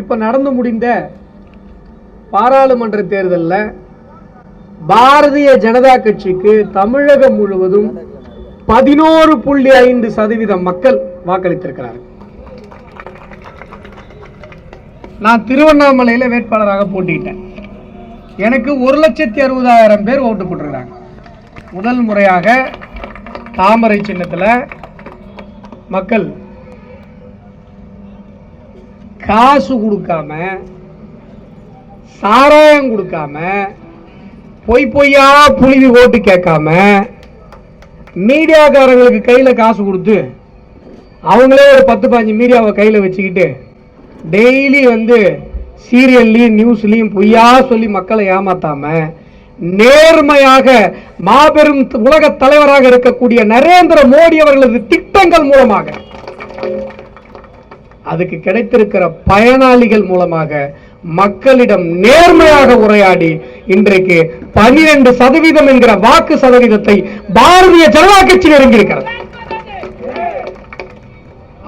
இப்போ நடந்து முடிந்த பாராளுமன்ற தேர்தலில் பாரதிய ஜனதா கட்சிக்கு தமிழகம் முழுவதும் பதினோரு புள்ளி ஐந்து சதவீதம் மக்கள் வாக்களித்திருக்கிறார்கள். நான் திருவண்ணாமலையில் வேட்பாளராக போட்டிட்டேன் எனக்கு ஒரு லட்சத்தி அறுபதாயிரம் பேர் ஓட்டு போட்டிருக்கிறாங்க. முதல் முறையாக தாமரை சின்னத்தில் மக்கள் காசு கொடுக்காம சாராயம் கொடுக்காம பொய் பொய்யா புழுதி ஓட்டு கேட்காம மீடியாக்காரங்களுக்கு கையில் காசு கொடுத்து அவங்களே ஒரு பத்து பாஞ்சு மீடியாவை கையில் வச்சுக்கிட்டு டெய்லி வந்து சீரியல்லையும் நியூஸ்லையும் பொய்யா சொல்லி மக்களை ஏமாத்தாம நேர்மையாக மாபெரும் உலக தலைவராக இருக்கக்கூடிய நரேந்திர மோடி அவர்களது திட்டங்கள் மூலமாக அதுக்கு கிடைத்திருக்கிற பயனாளிகள் மூலமாக மக்களிடம் நேர்மையாக உரையாடி இன்றைக்கு பனிரெண்டு சதவீதம் என்கிற வாக்கு சதவீதத்தை பாரதிய ஜனதா கட்சி நெருங்கியிருக்கிறது.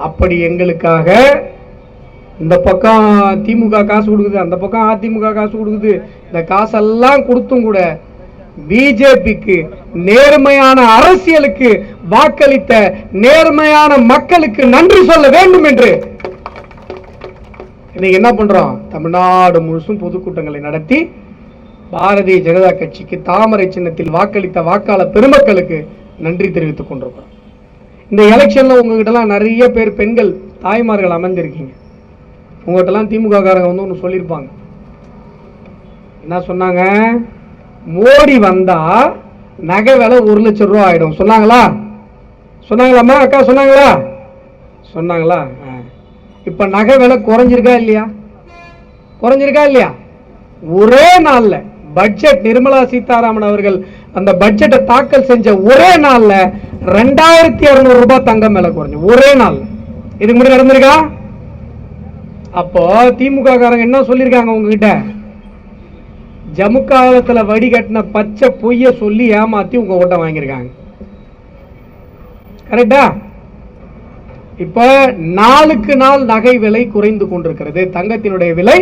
அப்படி எங்களுக்காக இந்த பக்கம் திமுக காசு கொடுக்குது அந்த பக்கம் அதிமுக காசு கொடுக்குது இந்த காசெல்லாம் கொடுத்தும் கூட பிஜேபிக்கு நேர்மையான அரசியலுக்கு வாக்களித்த நேர்மையான மக்களுக்கு நன்றி சொல்ல வேண்டும் என்று. இன்னைக்கு என்ன பண்றோம்? தமிழ்நாடு முழுசும் பொதுக்கூட்டங்களை நடத்தி பாரதிய ஜனதா கட்சிக்கு தாமரை சின்னத்தில் வாக்களித்த வாக்காளர் பெருமக்களுக்கு நன்றி தெரிவித்துக் கொண்டிருக்கிறோம். இந்த எலெக்ஷன்ல உங்ககிட்டலாம் நிறைய பேர் பெண்கள் தாய்மார்கள் அமர்ந்திருக்கீங்க. உங்ககிட்டலாம் திமுக காரங்க வந்து ஒன்று சொல்லியிருப்பாங்க. என்ன சொன்னாங்க? மோடி வந்தா நகை விலை ஒரு லட்சம் ரூபா ஆயிடும். சொன்னாங்களா? சொன்னாங்களாம்மா அக்கா சொன்னாங்களா? சொன்னாங்களா? ஆ. நகை விலை குறைஞ்சிருக்கா இல்லையா? குறைஞ்சிருக்கா இல்லையா? ஒரே நாளில் பட்ஜெட் நிர்மலா சீதாராமன் அவர்கள் அந்த பட்ஜெட்டை தாக்கல் செஞ்ச ஒரே நாளில் ரெண்டாயிரத்தி இரநூறு ரூபாய் தங்கம் விலை குறைஞ்சு ஒரே நாள் இதுக்கு முன்னாடி நடந்திருக்கா? அப்போ திமுக காரங்க என்ன சொல்லியிருக்காங்க உங்ககிட்ட? ஜமு காலத்தில் வடிகட்டின பச்சை பொய்ய சொல்லி ஏமாற்றி உங்கள் ஓட்டை வாங்கியிருக்காங்க. கரெக்டா இப்ப நாளுக்கு நாள் நகை விலை குறைந்து கொண்டிருக்கிறது. தங்கத்தினுடைய விலை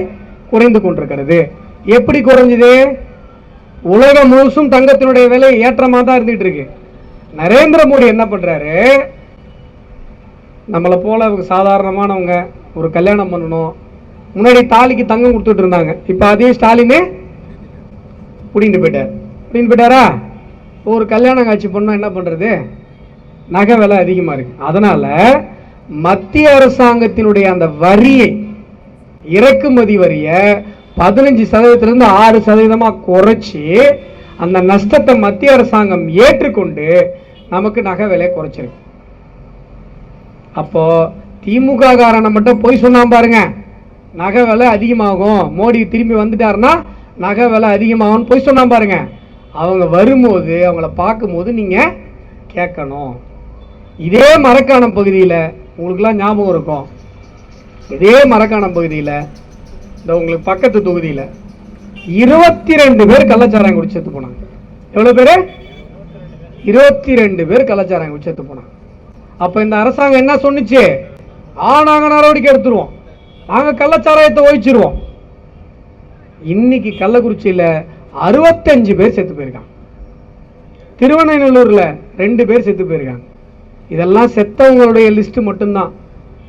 குறைந்து கொண்டிருக்கிறது. எப்படி குறைஞ்சது? உலகம் முழுசும் தங்கத்தினுடைய விலை ஏற்றமா தான் இருந்துட்டு இருக்கு. நரேந்திர மோடி என்ன பண்றாரு? நம்மளை போல அவங்க சாதாரணமானவங்க ஒரு கல்யாணம் பண்ணணும். முன்னாடி தாலிக்கு தங்கம் கொடுத்துட்டு இருந்தாங்க. இப்போ அதே ஸ்டாலினே புடிங்கிட்டு போயிட்டார். புடிங்கிட்டு போயிட்டாரா? ஒரு கல்யாணம் காட்சி பண்ணா என்ன பண்றது? நகை விலை அதிகமா இருக்கு. அதனால மத்திய அரசாங்கத்தினுடைய அந்த வரியை இறக்குமதி வரியை பதினஞ்சு சதவீதத்திலிருந்து ஆறு சதவீதமா குறைச்சி அந்த நஷ்டத்தை மத்திய அரசாங்கம் ஏற்றுக்கொண்டு நமக்கு நகை விலை குறைச்சிருக்கு. அப்போ திமுக காரனை மட்டும் போய் சொன்னான் பாருங்க. நகை விலை அதிகமாகும். மோடி திரும்பி வந்துட்டாருன்னா நகை விலை அதிகமாகும்னு போய் சொன்னான் பாருங்க. அவங்க வரும்போது அவங்கள பார்க்கும்போது நீங்க கேட்கணும். இதே மரக்காணம் பகுதியில் உங்களுக்குலாம் ஞாபகம் இருக்கும். இதே மரக்காணம் பகுதியில் இந்த உங்களுக்கு பக்கத்து தொகுதியில் இருபத்தி ரெண்டு பேர் கள்ளச்சாராயம் குடிச்சு செத்து போனாங்க. எவ்வளோ பேர்? இருபத்தி ரெண்டு பேர் கள்ளச்சாராயம் குடிச்சு செத்து போனாங்க. அப்போ இந்த அரசாங்கம் என்ன சொன்னிச்சு? ஆ நாங்கள் நடவடிக்கை எடுத்துருவோம். நாங்கள் கள்ளச்சாராயத்தை ஒழிச்சிருவோம். இன்னைக்கு கள்ளக்குறிச்சியில் அறுபத்தஞ்சு பேர் செத்து போயிருக்காங்க. திருவண்ணநல்லூர்ல ரெண்டு பேர் செத்து போயிருக்காங்க. இதெல்லாம் செத்தவங்களுடைய லிஸ்ட்டு மட்டும்தான்.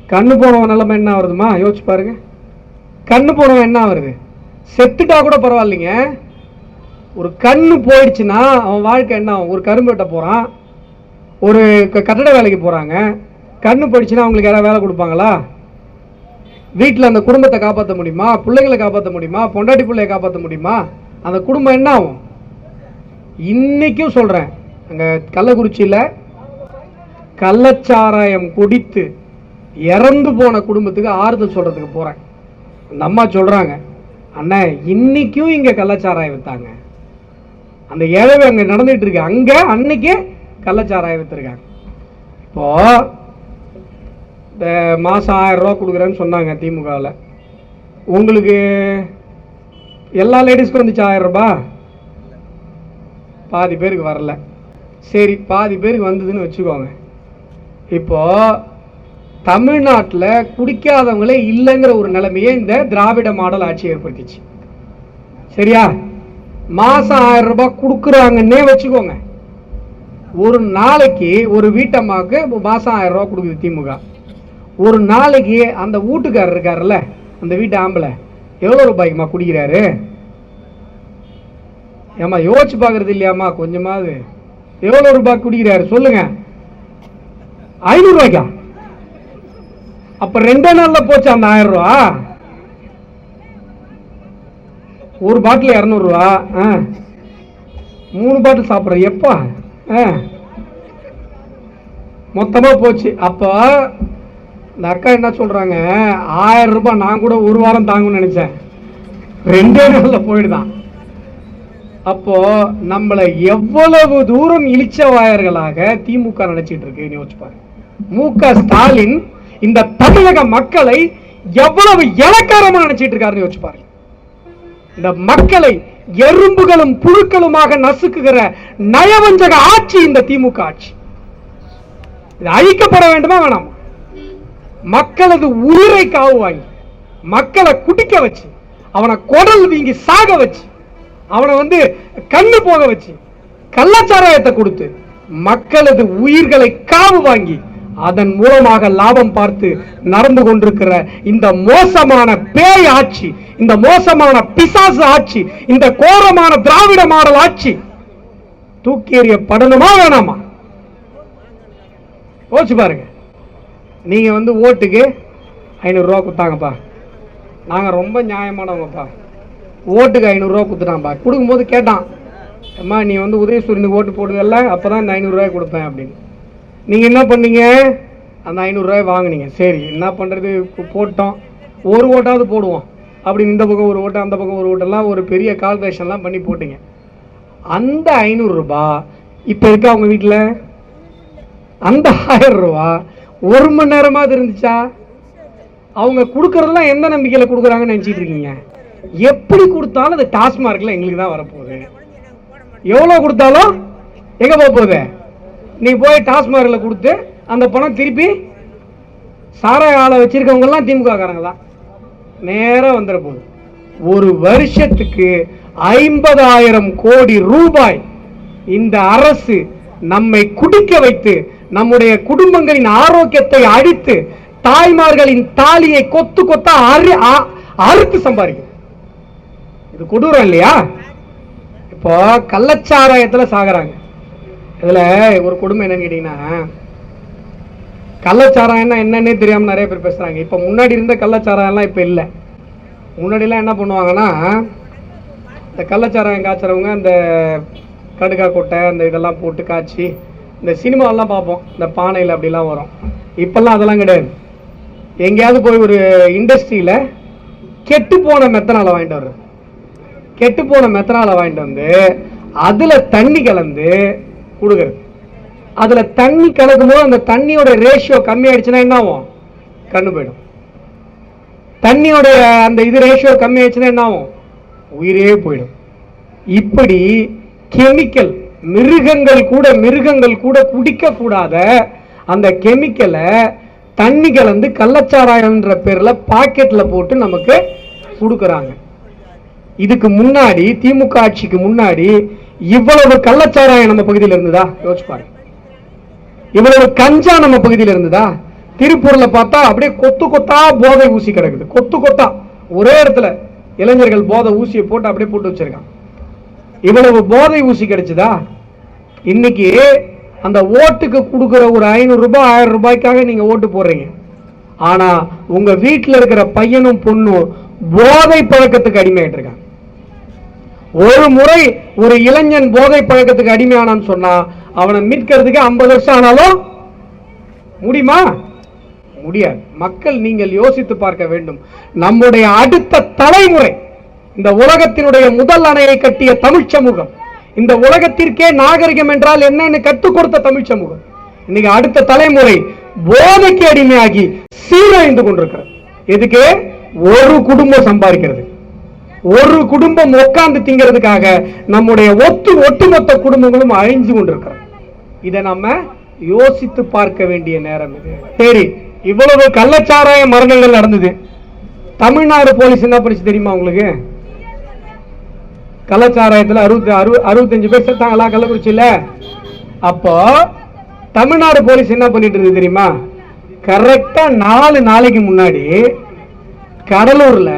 கண்ணு போனவன் நிலைமை என்ன வருதுமா யோசிச்சு பாருங்க. கண்ணு போனவன் என்ன வருது செத்துட்டா கூட பரவாயில்லைங்க. ஒரு கண்ணு போயிடுச்சுன்னா அவன் வாழ்க்கை என்ன ஆகும்? ஒரு கரும்பு வெட்ட போகிறான் ஒரு க- கட்டட வேலைக்கு போகிறாங்க கண்ணு போயிடுச்சுன்னா அவங்களுக்கு யாராவது வேலை கொடுப்பாங்களா? வீட்டில் அந்த குடும்பத்தை காப்பாற்ற முடியுமா? பிள்ளைங்களை காப்பாற்ற முடியுமா? பொண்டாட்டி பிள்ளையை காப்பாற்ற முடியுமா? அந்த குடும்பம் என்ன ஆகும்? இன்றைக்கும் சொல்கிறேன் அங்கே கள்ளக்குறிச்சியில் கள்ளச்சாராயம் குடித்து இறந்து போன குடும்பத்துக்கு ஆறுதல் சொல்கிறதுக்கு போகிறேன் அந்த அம்மா சொல்கிறாங்க அண்ணா இன்னைக்கும் இங்கே கள்ளச்சாராயம் வித்தாங்க. அந்த இழவு அங்கே நடந்துட்டு இருக்கு. அங்கே அன்னைக்கே கள்ளச்சாராயம் வித்திருக்காங்க. இப்போ இந்த மாதம் ஆயிரம் ரூபா கொடுக்குறேன்னு சொன்னாங்க திமுகவில் உங்களுக்கு எல்லா லேடிஸ்க்கும் வந்துச்சு ஆயிரம் ரூபாய் பாதி பேருக்கு வரல. சரி பாதி பேருக்கு வந்ததுன்னு வச்சுக்கோங்க. இப்போ தமிழ்நாட்டில் குடிக்காதவங்களே இல்லைங்கிற ஒரு நிலைமையை இந்த திராவிட மாடல் ஆட்சி ஏற்படுத்திச்சு. சரியா? மாசம் ஆயிரம் ரூபாய் கொடுக்குறாங்கன்னே வச்சுக்கோங்க. ஒரு நாளைக்கு ஒரு வீட்டம்மாவுக்கு மாசம் ஆயிரம் ரூபாய் கொடுக்குது திமுக. ஒரு நாளைக்கு அந்த வீட்டுக்காரர் இருக்காருல்ல அந்த வீட்டு ஆம்பளை எவ்வளோ ரூபாய்க்குமா குடிக்கிறாரு? ஏம்மா யோசிச்சு பார்க்கறது இல்லையாம்மா கொஞ்சமாவது. எவ்வளோ ரூபாய் குடிக்கிறாரு? சொல்லுங்கள் ஐநூறு ரூபாய்க்கா அப்ப ரெண்டே நாள்ல போச்சு அந்த ஆயிரம் ரூபா ஒரு பாட்டில் இரநூறுவா ஆ. மூணு பாட்டில் சாப்பிட்ற எப்போ? ஆ. மொத்தமாக போச்சு. அப்போ இந்த அக்கா என்ன சொல்கிறாங்க ஆயிரம் ரூபாய் நான் கூட ஒரு வாரம் தாங்கும்னு நினச்சேன். ரெண்டே நாளில் போயிடுதான். அப்போ நம்மளை எவ்வளவு தூரம் இழிச்சவாயர்களாக திமுக நினைச்சிட்டு இருக்கு யோசிச்சு பாருங்க மு க ஸ்டாலின் இந்த தமிழக மக்களை எவ்வளவு இலக்காரமா நினைச்சிட்டு இருக்காருன்னு யோசிச்சு பாருங்க இந்த மக்களை எறும்புகளும் புழுக்களுமாக நசுக்குகிற நயவஞ்சக ஆட்சி இந்த திமுக ஆட்சி. இது அழிக்கப்பட வேண்டுமா வேணாமா? மக்களது உயிரை காவு வாங்கி மக்களை குடிக்க வச்சு அவனை குடல் வீங்கி சாக வச்சு அவனை வந்து கண்ணு போக வச்சு கள்ளச்சாராயத்தை கொடுத்து மக்களது உயிர்களை காவு வாங்கி அதன் மூலமாக லாபம் பார்த்து நடந்து கொண்டிருக்கிற இந்த மோசமான பேய் ஆட்சி இந்த மோசமான பிசாசு ஆட்சி இந்த கோரமான திராவிட மாடல் ஆட்சி தூக்கி எறியப்படணுமா வேணாமா? யோசிச்சு பாருங்க. நீங்க வந்து ஓட்டுக்கு ஐநூறுரூவா கொடுத்தாங்கப்பா. நாங்க ரொம்ப நியாயமானவங்கப்பா. ஓட்டுக்கு ஐநூறுரூவா கொடுத்துட்டான்ப்பா கொடுக்கும்போது கேட்டான் அம்மா நீ வந்து உதயசூரியனுக்கு ஓட்டு போடுதல்ல அப்பதான் இந்த ஐநூறுரூவாய் கொடுப்பேன் அப்படின்னு. நீங்கள் என்ன பண்ணீங்க? அந்த ஐநூறுரூவாய் வாங்கினீங்க. சரி என்ன பண்ணுறது போட்டோம். ஒரு ஓட்டாவது போடுவோம். அப்படி இந்த பக்கம் ஒரு ஓட்டு அந்த பக்கம் ஒரு ஓட்டெல்லாம் ஒரு பெரிய கால்குலேஷன்லாம் பண்ணி போட்டீங்க. அந்த ஐநூறுரூபா இப்போ இருக்கா அவங்க வீட்டில் அந்த ஆயிரம் ரூபா ஒரு மணி நேரமாக இருந்துச்சா? அவங்க கொடுக்குறதெல்லாம் எந்த நம்பிக்கையில் கொடுக்குறாங்கன்னு நினச்சிட்டு இருக்கீங்க? எப்படி கொடுத்தாலும் அது டாஸ்மார்க்ல எங்களுக்கு தான் வரப்போகுது. எவ்வளோ கொடுத்தாலும் எங்கே போக போகுது நீ போய் டாஸ்மார்க்கில் கொடுத்து அந்த பணம் திருப்பி சாராய ஆளை வச்சிருக்கவங்க எல்லாம் தான் நேராக வந்துட போகுது. ஒரு வருஷத்துக்கு ஐம்பதாயிரம் கோடி ரூபாய் இந்த அரசு நம்மை குடிக்க வைத்து நம்முடைய குடும்பங்களின் ஆரோக்கியத்தை அழித்து தாய்மார்களின் தாலியை கொத்து கொத்தா அறு அ- அறுத்து சம்பாதிக்கும் இது கொடூரம் இல்லையா? இப்போ கள்ளச்சாராயத்தில் சாகிறாங்க. இதில் ஒரு கொடுமை என்னன்னு கேட்டீங்கன்னா கள்ளச்சாராயம்னா என்னன்னே தெரியாமல் நிறைய பேர் பேசுகிறாங்க இப்போ முன்னாடி இருந்த கள்ளச்சாராயம்லாம் இப்போ இல்லை. முன்னாடிலாம் என்ன பண்ணுவாங்கன்னா இந்த கள்ளச்சாராயம் காய்ச்சறவங்க அந்த கடுக்கா கொட்டை அந்த இதெல்லாம் போட்டு காய்ச்சி இந்த சினிமாவெல்லாம் பார்ப்போம். இந்த பானையில் அப்படிலாம் வரும். இப்போல்லாம் அதெல்லாம் கிடையாது. எங்கேயாவது போய் ஒரு இண்டஸ்ட்ரியில் கெட்டு போன மெத்தனால வாங்கிட்டு வர்றது. கெட்டு போன மெத்தனால வாங்கிட்டு வந்து அதில் தண்ணி கலந்து கொடுக்குறது. அதில் தண்ணி கலக்கும் போது அந்த தண்ணியோட ரேஷியோ கம்மியாயிடுச்சுன்னா என்ன ஆகும்? கண்ணு போயிடும். தண்ணியோட அந்த இது ரேஷியோ கம்மி ஆயிடுச்சுன்னா என்ன ஆகும்? உயிரே போயிடும். இப்படி கெமிக்கல் மிருகங்கள் கூட மிருகங்கள் கூட குடிக்க கூடாத அந்த கெமிக்கலை தண்ணி கலந்து கள்ளச்சாராயம்ன்ற பேர்ல பாக்கெட்ல போட்டு நமக்கு கொடுக்குறாங்க. இதுக்கு முன்னாடி திமுக ஆட்சிக்கு முன்னாடி இவ்வளவு கள்ளச்சாராயம் நம்ம பகுதியில் இருந்ததா? யோசிச்சு பாருங்க இவ்வளவு கஞ்சா நம்ம பகுதியில் இருந்ததா? திருப்பூர்ல பார்த்தா அப்படியே கொத்து கொத்தா போதை ஊசி கிடக்குது. கொத்து கொத்தா. ஒரே இடத்துல இளைஞர்கள் போதை ஊசியை போட்டு அப்படியே போட்டு வச்சிருக்கான் இவ்வளவு போதை ஊசி கிடைச்சதா? இன்னைக்கு அந்த ஓட்டுக்கு கொடுக்குற ஒரு ஐநூறு ரூபாய் ஆயிரம் ரூபாய்க்காக நீங்க ஓட்டு போடுறீங்க. ஆனா உங்க வீட்டில் இருக்கிற பையனும் பொண்ணும் போதை பழக்கத்துக்கு அடிமையாயிட்டு இருக்காங்க. ஒரு முறை ஒரு இளைஞன் போதை பழக்கத்துக்கு அடிமையானான்னு சொன்னா அவனை மீட்கிறதுக்கு ஐம்பது வருஷம் ஆனாலும் முடியுமா? முடியாது. மக்கள் நீங்கள் யோசித்து பார்க்க வேண்டும். நம்முடைய அடுத்த தலைமுறை இந்த உலகத்தினுடைய முதல் அணையை கட்டிய தமிழ் சமூகம் இந்த உலகத்திற்கே நாகரிகம் என்றால் என்னன்னு கற்றுக் கொடுத்த தமிழ் சமூகம் இன்னைக்கு அடுத்த தலைமுறை போதைக்கு அடிமையாகி சீரழிந்து கொண்டிருக்கிறது. எதுக்கு? ஒரு குடும்பம் சம்பாதிக்கிறது. ஒரு குடும்பம் உட்கார்ந்து திங்கிறதுக்காக நம்முடைய ஒத்து ஒட்டுமொத்த குடும்பங்களும் அழிஞ்சு கொண்டிருக்கிறோம். இதை நம்ம யோசித்து பார்க்க வேண்டிய நேரம் இது. சரி இவ்வளவு கள்ளச்சாராய மரணங்கள் நடந்தது. தமிழ்நாடு போலீஸ் என்ன பண்ணிச்சு தெரியுமா உங்களுக்கு? கள்ளச்சாராயத்துல அறுபத்தி அறுபது அறுபத்தஞ்சு பேர் செத்தாங்களா கள்ளக்குறிச்சியில்? அப்போ தமிழ்நாடு போலீஸ் என்ன பண்ணிட்டு இருக்கு தெரியுமா? கரெக்டா நாலு நாளைக்கு முன்னாடி கடலூர்ல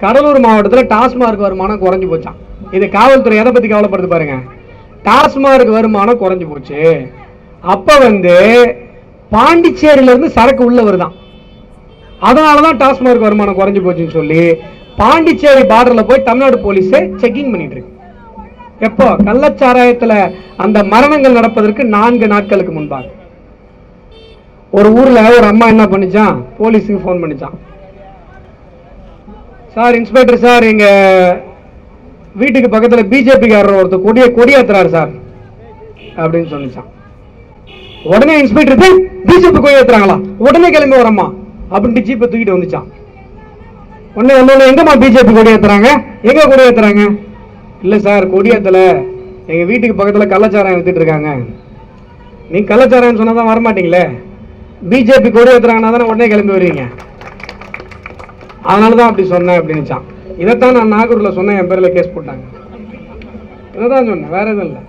கடலூர் மாவட்டத்துல டாஸ்மார்க் வருமானம் குறைஞ்சு போச்சான் இது காவல்துறை எதை பத்தி கவலைப்படுது பாருங்க. டாஸ்மார்க் வருமானம் குறைஞ்சு போச்சு. அப்ப வந்து பாண்டிச்சேரியிலேருந்து சரக்கு உள்ள வருதான் அதனாலதான் டாஸ்மார்க் வருமானம் குறைஞ்சு போச்சுன்னு சொல்லி பாண்டிச்சேரி பார்டர்ல போய் தமிழ்நாடு போலீஸ் செக்கிங் பண்ணிட்டு இருக்கு. எப்போ? கள்ளச்சாராயத்துல அந்த மரணங்கள் நடப்பதற்கு நான்கு நாட்களுக்கு முன்பாக. ஒரு ஊர்ல ஒரு அம்மா என்ன பண்ணிச்சான் போலீஸுக்கு ஃபோன் பண்ணிச்சான் சார் இன்ஸ்பெக்டர் சார் எங்க வீட்டுக்கு பக்கத்துல பிஜேபிக்காரர் ஒருத்தர் கொடிய கொடியேத்துறாரு சார். அப்படின்னு சொன்னிச்சான் உடனே இன்ஸ்பெக்டர் போய் பிஜேபி கொடியேற்றுறாங்களா உடனே கிளம்பி வரம்மா. அப்படின்ட்டு ஜீப்பை தூக்கிட்டு வந்துச்சான் உடனே வந்தோடனே எங்கம்மா பிஜேபி கொடியேத்துறாங்க? எங்க கொடியேத்துறாங்க? இல்ல சார் கொடியேத்தல. எங்க வீட்டுக்கு பக்கத்துல கள்ளச்சாரம் வித்துட்டு இருக்காங்க. நீ கள்ளச்சாராயம் சொன்னா தான் வரமாட்டீங்களே? பிஜேபி கொடியேத்துறாங்கன்னா தானே உடனே கிளம்பி வருவீங்க? அதனால தான் அப்படி சொன்னேன் அப்படின்னுச்சான் இதைத்தான் நான் நாகூரில் சொன்னேன் என் பேர்ல கேஸ் போட்டாங்க. இதைதான் சொன்னேன் வேற எதுவும் இல்லை.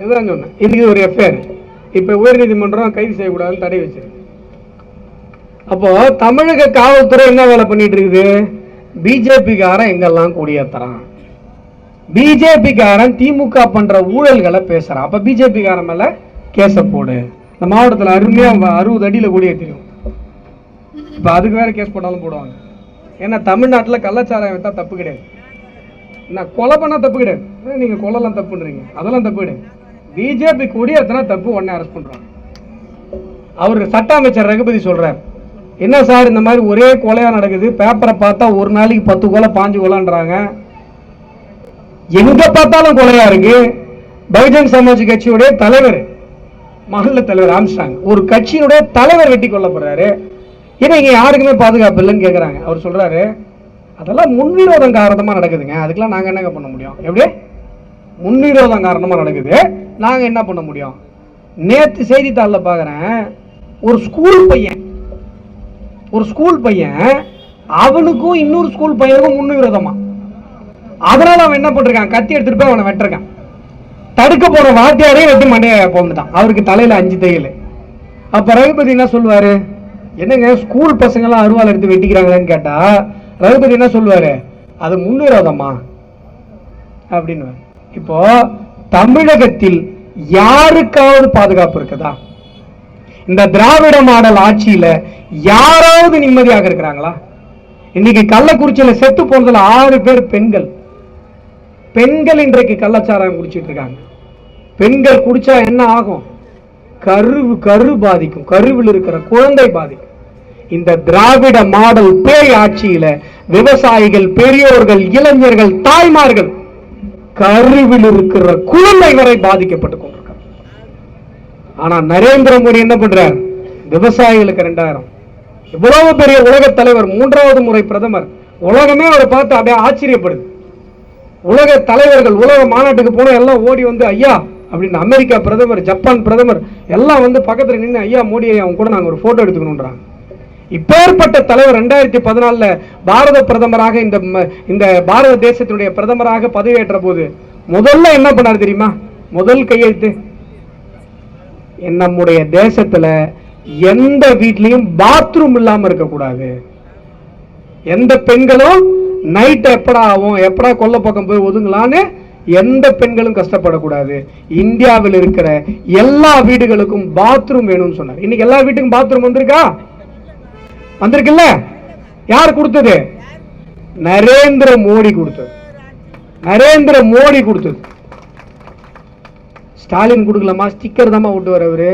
இதுதான் சொன்னேன். இதுக்கு ஒரு எஃப்ஐஆர் இப்ப உயர்நீதிமன்றம் கைது செய்யக்கூடாதுன்னு தடை வச்சிருக்கு. அப்போ தமிழக காவல்துறை என்ன வேலை பண்ணிட்டு இருக்குது? பிஜேபிக்காரன் எங்கெல்லாம் கொடியேத்துறான்? பிஜேபிக்காரன் திமுக பண்ற ஊழல்களை பேசுறான். அப்ப பிஜேபிக்காரன் மேல கேச போடு. இந்த மாவட்டத்துல அருமையா அறுபது அறுபது அடியில தெரியும் இப்ப அதுக்கு வேற கேஸ் போட்டாலும் போடுவாங்க. ஏன்னா தமிழ்நாட்டுல கள்ளச்சாராயம் விட்டால் தப்பு கிடையாது. என்ன கொலை பண்ணால் தப்பு கிடையாது. நீங்கள் நீங்க கொலைலாம் தப்புன்றீங்க. அதெல்லாம் தப்பு கிடையாது. பிஜேபி கொடியேத்தினா தப்பு உடனே அரெஸ்ட் பண்ணுறாங்க அவர் சட்ட அமைச்சர் ரகுபதி சொல்கிறார் என்ன சார் இந்த மாதிரி ஒரே கொலையா நடக்குது? பேப்பரை பார்த்தா ஒரு நாளைக்கு பத்து கொலை பாஞ்சு கொலைன்றாங்க. எங்கே பார்த்தாலும் கொலையாக இருக்கு? பகுஜன் சமாஜ் கட்சியுடைய தலைவர் மாநில தலைவர் ஆம்ஸ்டாங் ஒரு கட்சியினுடைய தலைவர் வெட்டி கொல்லப்படுறாரு. ஏன்னா இங்கே யாருக்குமே பாதுகாப்பு இல்லைன்னு கேட்குறாங்க அவர் சொல்கிறாரு அதெல்லாம் முன்விரோதம் காரணமாக நடக்குதுங்க. அதுக்கெல்லாம் நாங்கள் என்னங்க பண்ண முடியும்? எப்படி? முன்விரோதம் காரணமாக நடக்குது. நாங்கள் என்ன பண்ண முடியும்? நேற்று செய்தித்தாளில் பார்க்குறேன் ஒரு ஸ்கூல் பையன் ஒரு ஸ்கூல் பையன் அவனுக்கும் இன்னொரு ஸ்கூல் பையனுக்கும் முன்விரோதமா. அதனால அவன் என்ன பண்ணிருக்கான்? கத்தி எடுத்துட்டு போய் அவனை வெட்டிருக்கான். தடுக்க போற வாத்தியாரையும் வெட்டி மண்டைய போந்துட்டான் அவருக்கு தலையில அஞ்சு தையல். அப்ப ரகுபதி என்ன சொல்லுவாரு? என்னங்க ஸ்கூல் பசங்கெல்லாம் அருவாள் எடுத்து வெட்டிக்கிறாங்களேன்னு கேட்டால் ரகுபதி என்ன சொல்லுவாரு? அது முன்விரோதமா அப்படின்னு இப்போ தமிழகத்தில் யாருக்காவது பாதுகாப்பு இருக்குதா? இந்த திராவிட மாடல் ஆட்சியில யாராவது நிம்மதியாக இருக்கிறாங்களா? இன்னைக்கு கள்ளக்குறிச்சியில செத்து போனதுல ஆறு பேர் பெண்கள். பெண்கள் இன்றைக்கு கள்ளச்சாராயம் குடிச்சிட்டு இருக்காங்க. பெண்கள் குடிச்சா என்ன ஆகும்? கருவு கரு பாதிக்கும். கருவில் இருக்கிற குழந்தை பாதிக்கும். இந்த திராவிட மாடல் பேய் ஆட்சியில விவசாயிகள் பெரியோர்கள் இளைஞர்கள் தாய்மார்கள் கருவில் இருக்கிற குழந்தை வரை பாதிக்கப்பட்டு கொண்டிருக்காங்க ஆனா நரேந்திர மோடி என்ன பண்றார்? விவசாயிகளுக்கு ரெண்டாயிரம் இவ்வளவு பெரிய உலக தலைவர் மூன்றாவது முறை பிரதமர். உலகமே அவரை பார்த்து அப்படியே ஆச்சரியப்படுது. உலக தலைவர்கள் உலக மாநாட்டுக்கு போன எல்லாம் ஓடி வந்து ஐயா அப்படின்னு அமெரிக்கா பிரதமர் ஜப்பான் பிரதமர் எல்லாம் வந்து பக்கத்துல நின்று ஐயா மோடி அவங்க கூட நாங்க ஒரு ஃபோட்டோ எடுத்துக்கணுன்றாங்க இப்பேற்பட்ட தலைவர் ரெண்டாயிரத்தி பதினாலுல பாரத பிரதமராக இந்த இந்த பாரத தேசத்தினுடைய பிரதமராக பதவியேற்ற போது முதல்ல என்ன பண்ணார் தெரியுமா? முதல் கையெழுத்து. நம்முடைய தேசத்துல எந்த வீட்லயும் பாத்ரூம் இல்லாம இருக்கக்கூடாது. எந்த பெண்களும் நைட் எப்படா ஆகும் எப்படா கொல்ல பக்கம் போய் ஒதுங்கலான்னு எந்த பெண்களும் கஷ்டப்படக்கூடாது. இந்தியாவில் இருக்கிற எல்லா வீடுகளுக்கும் பாத்ரூம் வேணும்னு சொன்னார். இன்னைக்கு எல்லா வீட்டுக்கும் பாத்ரூம் வந்திருக்கா? வந்திருக்குல்ல? யார் கொடுத்தது? நரேந்திர மோடி கொடுத்தது. நரேந்திர மோடி கொடுத்தது. ஸ்டாலின் கொடுக்கலாமா? ஸ்டிக்கர் தாம்மா விட்டு வரவரு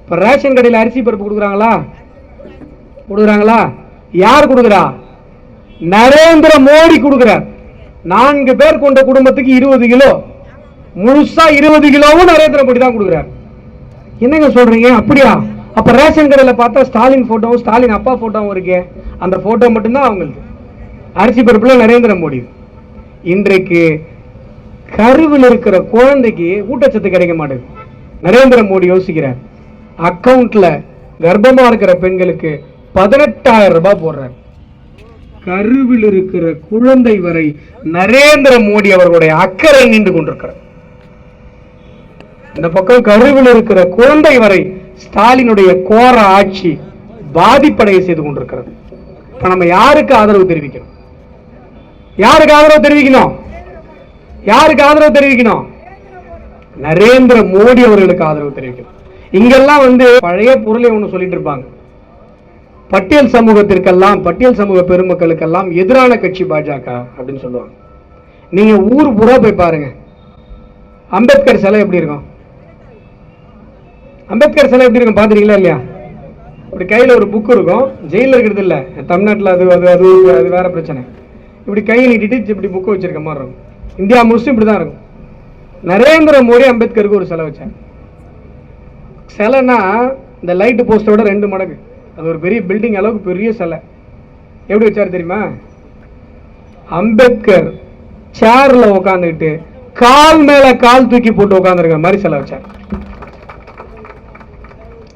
இப்போ ரேஷன் கடையில் அரிசி பருப்பு கொடுக்குறாங்களா? கொடுக்குறாங்களா? யார் கொடுக்குறா? நரேந்திர மோடி கொடுக்குறார். நான்கு பேர் கொண்ட குடும்பத்துக்கு இருபது கிலோ. முழுசா இருபது கிலோவும் நரேந்திர மோடி தான் கொடுக்குறாரு. என்னங்க சொல்றீங்க? அப்படியா? அப்ப ரேஷன் கடையில பார்த்தா ஸ்டாலின் போட்டோவும் ஸ்டாலின் அப்பா போட்டோவும் இருக்கே. அந்த போட்டோ மட்டும்தான் அவங்களுக்கு அரிசி பருப்புல நரேந்திர மோடி. இன்றைக்கு கருவில் இருக்கிற குழந்தைக்கு ஊட்டச்சத்து கிடைக்க மாட்டேங்குது. நரேந்திர மோடி யோசிக்கிறார். அக்கௌண்ட்ல கர்ப்பமா இருக்கிற பெண்களுக்கு பதினெட்டாயிரம் ரூபாய் போடுறாரு. கருவில் இருக்கிற குழந்தை வரை நரேந்திர மோடி அவர்களுடைய அக்கறை நின்று கொண்டிருக்கிறார் இந்த பக்கம் கருவில் இருக்கிற குழந்தை வரை ஸ்டாலினுடைய கோர ஆட்சி பாதிப்படைய செய்து கொண்டிருக்கிறது. இப்ப நம்ம யாருக்கு ஆதரவு தெரிவிக்கணும்? யாருக்கு ஆதரவு தெரிவிக்கணும்? யாருக்கு ஆதரவு தெரிவிக்கணும்? நரேந்திர மோடி அவர்களுக்கு ஆதரவு தெரிவிக்கணும். இங்கெல்லாம் வந்து பழைய பொருளை ஒன்று சொல்லிட்டு இருப்பாங்க. பட்டியல் சமூகத்திற்கெல்லாம் பட்டியல் சமூக பெருமக்களுக்கெல்லாம் எதிரான கட்சி பாஜக அப்படின்னு சொல்லுவாங்க. நீங்க ஊர் பூரா போய் பாருங்க. அம்பேத்கர் சிலை எப்படி இருக்கும்? அம்பேத்கர் சிலை எப்படி இருக்கும் பாத்துறீங்களா இல்லையா? இப்படி கையில ஒரு புக் இருக்கும். ஜெயில இருக்கிறது இல்ல. தமிழ்நாட்டில் அது அது அது அது வேற பிரச்சனை. இப்படி கை நீட்டிட்டு இப்படி புக்கு வச்சிருக்க மாதிரி இருக்கும். இந்தியா முழுசும் இப்படி தான் இருக்கும். நரேந்திர மோடி அம்பேத்கருக்கு ஒரு சிலை வச்சார். சிலைன்னா இந்த லைட்டு போஸ்டோட ரெண்டு மடங்கு. அது ஒரு பெரிய பில்டிங் அளவுக்கு பெரிய சிலை. எப்படி வச்சாரு தெரியுமா? அம்பேத்கர் சேர்ல உட்காந்துக்கிட்டு கால் மேல கால் தூக்கி போட்டு உட்காந்துருக்க மாதிரி சிலை வச்சார்.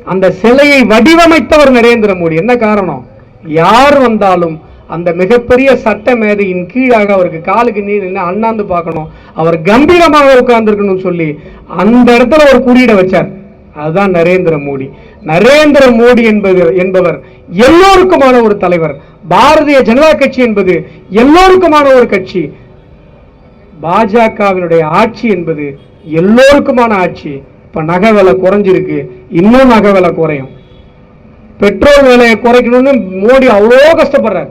அந்த சிலையை வடிவமைத்தவர் நரேந்திர மோடி. என்ன காரணம்? யார் வந்தாலும் அந்த மிகப்பெரிய சட்ட மேதையின் கீழாக அவருக்கு காலுக்கு நீர் நின்று அண்ணாந்து பார்க்கணும். அவர் கம்பீரமாக உட்கார்ந்துருக்கணும்னு சொல்லி அந்த இடத்துல ஒரு குறியீடை வச்சார். அதுதான் நரேந்திர மோடி. நரேந்திர மோடி என்பது என்பவர் எல்லோருக்குமான ஒரு தலைவர். பாரதிய ஜனதா கட்சி என்பது எல்லோருக்குமான ஒரு கட்சி. பாஜகவினுடைய ஆட்சி என்பது எல்லோருக்குமான ஆட்சி. இப்ப நகை விலை குறைஞ்சிருக்கு. இன்னும் நகை விலை குறையும். பெட்ரோல் விலையை குறைக்கணும்னு மோடி அவ்வளோ கஷ்டப்படுறார்.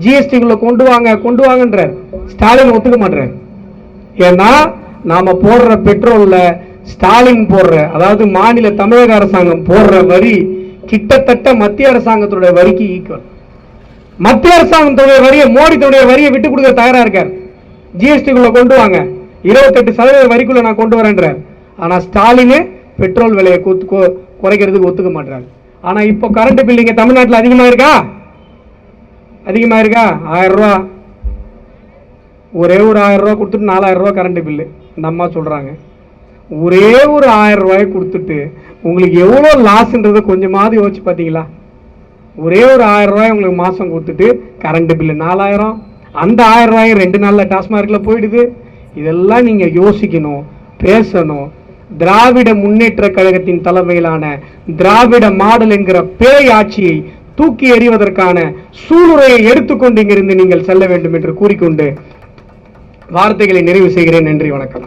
ஜிஎஸ்டிக்குள்ள கொண்டு வாங்க கொண்டு வாங்கன்றார். ஸ்டாலின் ஒத்துக்க மாட்டார் ஏன்னா நாம போடுற பெட்ரோல்ல ஸ்டாலின் போடுற அதாவது மாநில தமிழக அரசாங்கம் போடுற வரி கிட்டத்தட்ட மத்திய அரசாங்கத்துடைய வரிக்கு ஈக்குவல் மத்திய அரசாங்கத்துடைய வரியை மோடி தன்னுடைய வரியை விட்டு கொடுக்க தயாரா இருக்கார். ஜிஎஸ்டிக்குள்ள கொண்டு வாங்க. இருபத்தெட்டு சதவீத வரிக்குள்ள நான் கொண்டு வரேன்றார் ஆனா ஸ்டாலின் பெட்ரோல் விலையை குத்து- குறைக்கிறதுக்கு ஒத்துக்க மாட்டாங்க ஆனா இப்போ கரண்ட் பில் இங்க தமிழ்நாட்டுல அதிகமா இருக்கா? அதிகமா இருக்கா? ஆயிரம் ரூபா. ஒரே ஒரு ஆயிரம் ரூபா கொடுத்துட்டு நாலாயிரம் ரூபா கரண்ட் பில்லு இந்த அம்மா சொல்றாங்க. ஒரே ஒரு ஆயிரம் ரூபாய் கொடுத்துட்டு உங்களுக்கு எவ்வளோ லாஸ்ன்றதை கொஞ்சமாவது யோசிச்சு பார்த்தீங்களா? ஒரே ஒரு ஆயிரம் ரூபாய் உங்களுக்கு மாதம் கொடுத்துட்டு கரண்ட் பில்லு நாலாயிரம் அந்த ஆயிரம் ரூபாய் ரெண்டு நாளில் டாஸ்மார்க்கில் போயிடுது. இதெல்லாம் நீங்கள் யோசிக்கணும் பேசணும். திராவிட முன்னேற்ற கழகத்தின் தலைமையிலான திராவிட மாடல் என்கிற பேய் ஆட்சியை தூக்கி எறிவதற்கான சூளுரையை எடுத்துக்கொண்டு இங்கிருந்து நீங்கள் செல்ல வேண்டும் என்று கூறிக்கொண்டு வார்த்தைகளை நிறைவு செய்கிறேன். நன்றி வணக்கம்.